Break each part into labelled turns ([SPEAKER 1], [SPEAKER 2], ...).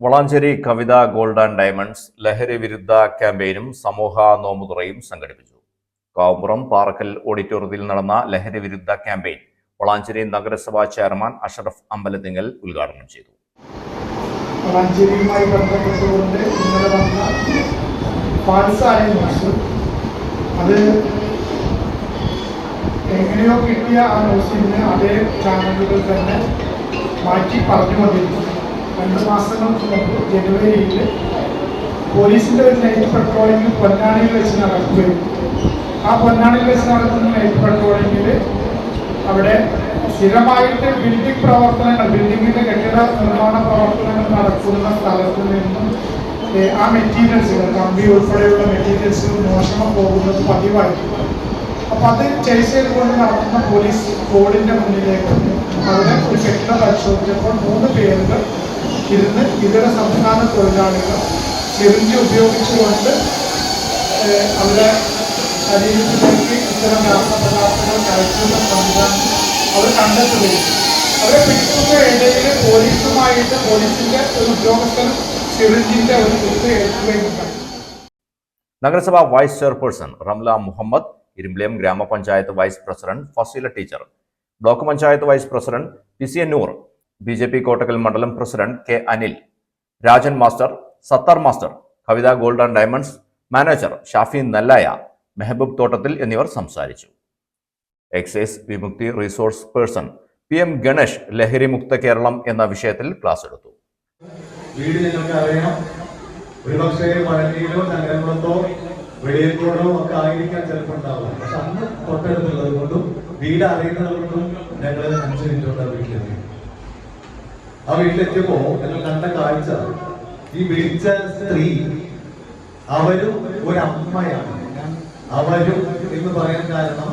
[SPEAKER 1] Valanchery Kavitha gold and diamonds ലഹരി വിരുദ്ധ ക്യാമ്പയിനും സമൂഹ നോമുതുറയും സംഘടിപ്പിച്ചു. കാവുമ്പുറം പാറക്കൽ ഓഡിറ്റോറിയത്തിൽ നടന്ന ലഹരി വിരുദ്ധ ക്യാമ്പയിൻ വളാഞ്ചേരി നഗരസഭാ ചെയർമാൻ അഷറഫ് അമ്പലത്തിങ്കൽ ഉദ്ഘാടനം ചെയ്തു.
[SPEAKER 2] വന്ന അത് എങ്ങനെയോ കിട്ടിയ ആ ന്യൂസിന് അതേ ചാനലുകൾ തന്നെ മാറ്റി പറഞ്ഞുകൊണ്ടിരിക്കും രണ്ട് മാസങ്ങൾക്ക് മുമ്പ് ജനുവരിയിൽ പോലീസിന്റെ ഒരു നൈറ്റ് പെട്രോളിംഗ് പൊന്നാണിയിൽ വെച്ച് നടക്കുകയും ആ പൊന്നാണിയിൽ വെച്ച് നടക്കുന്ന നൈറ്റ് പെട്രോളിംഗിൽ അവിടെ സ്ഥിരമായിട്ട് ബിൽഡിംഗ് പ്രവർത്തനങ്ങൾ ബിൽഡിങ്ങിന്റെ കെട്ടിട നിർമ്മാണ പ്രവർത്തനങ്ങൾ നടക്കുന്ന സ്ഥലത്ത് നിന്നും ആ മെറ്റീരിയൽസുകൾ കമ്പി ഉൾപ്പെടെയുള്ള മെറ്റീരിയൽസുകൾ മോഷണം പോകുന്നത് പതിവായിരുന്നു അപ്പൊ അത് ചേസ് ചെയ്തുകൊണ്ട് നടത്തുന്ന പോലീസ് ബോർഡിന്റെ മുന്നിലേക്ക് അവിടെ ഒരു കെട്ടിടം പരിശോധിച്ചപ്പോൾ മൂന്ന് പേരുകൾ ഇരുന്ന് ഇതര സംസ്ഥാന തൊഴിലാളികൾ ചെറിഞ്ച് ഉപയോഗിച്ചുകൊണ്ട് അവരെ ശരീരത്തിലേക്ക് ഇത്തരം രാസപദാർത്ഥങ്ങൾ കയറ്റുന്ന സംവിധാനം അവർ കണ്ടെത്തുകയും അവരെ പിടിക്കുന്ന ഇടയിൽ പോലീസുമായിട്ട് പോലീസിന്റെ ഒരു ഉദ്യോഗസ്ഥൻ സിറിഞ്ചിന്റെ ഒരു കുത്ത് ഉണ്ടായി.
[SPEAKER 1] നഗരസഭാ വൈസ് ചെയർപേഴ്സൺ റംല മുഹമ്മദ് ഇരുമ്പിളിയം ഗ്രാമപഞ്ചായത്ത് vice president Fasila teacher block panchayat vice president P C Noor B J P Kottakkal മണ്ഡലം president K Anil Rajan master Sattar master Kavitha gold and diamonds manager Shafi Nallaya Mehaboob Thottathil എന്നിവർ സംസാരിച്ചു. Excise Vimukthi resource person P M Ganesh ലഹരി മുക്ത കേരളം എന്ന വിഷയത്തിൽ class എടുത്തു.
[SPEAKER 3] വീട് നിങ്ങൾക്ക് അറിയാം ഒരുപക്ഷെ പഴനിയിലോ ചങ്ങരംകുളത്തോ വെളിയത്തോടോ ഒക്കെ ആയിരിക്കാൻ ചിലപ്പോൾ ഉണ്ടാവും പക്ഷെ അന്ന് തൊട്ടടുത്തുള്ളത് കൊണ്ടും വീട് അറിയുന്നത് കൊണ്ടും ഞങ്ങൾ അഞ്ച് മിനിറ്റ് വീട്ടിലെത്തി ആ വീട്ടിലെത്തിയപ്പോ ഞങ്ങൾ കണ്ട കാഴ്ച. ഈ വിളിച്ച സ്ത്രീ അവരും ഒരു അമ്മയാണ് അവരും എന്ന് പറയാൻ കാരണം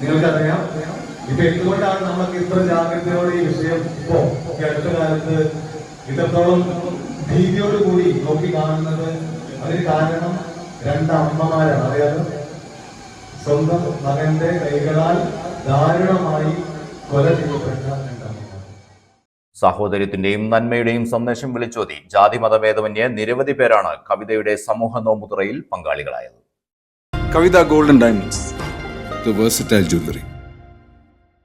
[SPEAKER 3] നിങ്ങൾക്കറിയാം. ഇപ്പൊ എന്തുകൊണ്ടാണ് നമ്മൾക്ക് ഇത്ര ജാഗ്രതയോടെ ഈ വിഷയം ഇപ്പോ അടുത്ത കാലത്ത് ഇത്രത്തോളം ഭീതിയോട് കൂടി നോക്കി കാണുന്നത്? അതിന് കാരണം രണ്ട് അമ്മമാരാണ് അറിയാലോ? സ്വന്തം മകന്റെ കൈകളാൽ ദാരുണമായി കൊല ചെയ്യപ്പെട്ട
[SPEAKER 1] സാഹോദര്യത്തിന്റെയും നന്മയുടെയും സന്ദേശം വിളിച്ചോതി ജാതി മതഭേദമന്യ നിരവധി പേരാണ് കവിതയുടെ സമൂഹ നോമ്പുതുറയിൽ പങ്കാളികളായത്
[SPEAKER 4] കവിത
[SPEAKER 5] ഗോൾഡൻ ഡയമണ്ട്സ് ജ്വല്ലറി.